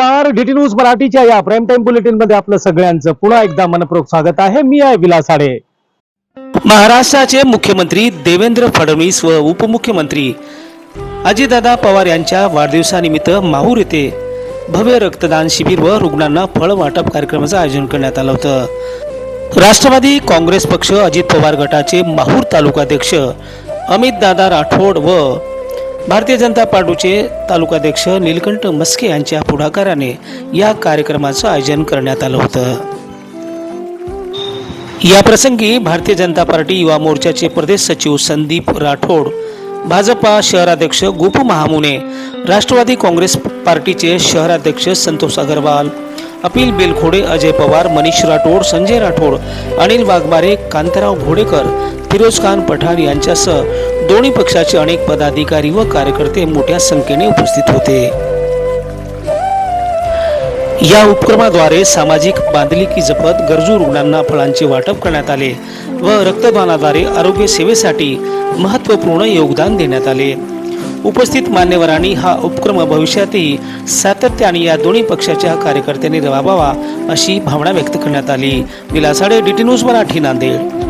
नमस्कार DT news मराठीच्या या प्राईम टाइम बुलेटिनमध्ये आपलं सगळ्यांचं पुन्हा एकदा मनपूर्वक स्वागत आहे. मी आहे विलास आडे महाराष्ट्राचे मुख्यमंत्री देवेंद्र फडणवीस व उपमुख्यमंत्री अजितदादा पवार यांच्या वाढदिवसानिमित्त माहूर येथे भव्य रक्तदान शिबिर व रुग्णांना फळ वाटप कार्यक्रमाचं आयोजन करण्यात आलं होतं. राष्ट्रवादी काँग्रेस पक्ष अजित पवार गटाचे माहूर तालुकाध्यक्ष अमितदादा राठोड व भारतीय जनता पार्टीचे तालुकाध्यक्ष नीलकंठ मस्के यांच्या पुढाकाराने या कार्यक्रमाचं आयोजन करण्यात आलं होतं. या प्रसंगी भारतीय जनता पार्टी युवा मोर्चाचे प्रदेश सचिव संदीप राठोड भाजपा शहराध्यक्ष गुप महामुने राष्ट्रवादी काँग्रेस पार्टीचे शहराध्यक्ष संतोष अगरवाल अपिल बेलखोडे अजय पवार मनीष राठोड संजय राठोड अनिल वाघमारे कांताराव घोडेकर फिरोज खान पठाण यांच्यासह दोन्ही पक्षाचे अनेक पदाधिकारी व कार्यकर्ते मोठ्या संख्येने उपस्थित होते. या उपक्रमाद्वारे सामाजिक बांधिलकी जपत गरजू रुग्णांना फळांचे वाटप करण्यात आले व रक्तदानाद्वारे आरोग्य सेवेसाठी महत्त्वपूर्ण योगदान देण्यात आले. उपस्थित मान्यवरांनी हा उपक्रम भविष्यातही सातत्याने या दोन्ही पक्षाच्या कार्यकर्त्यांनी राबवावा अशी भावना व्यक्त करण्यात आली. Vilasade DT news Marathi Nanded.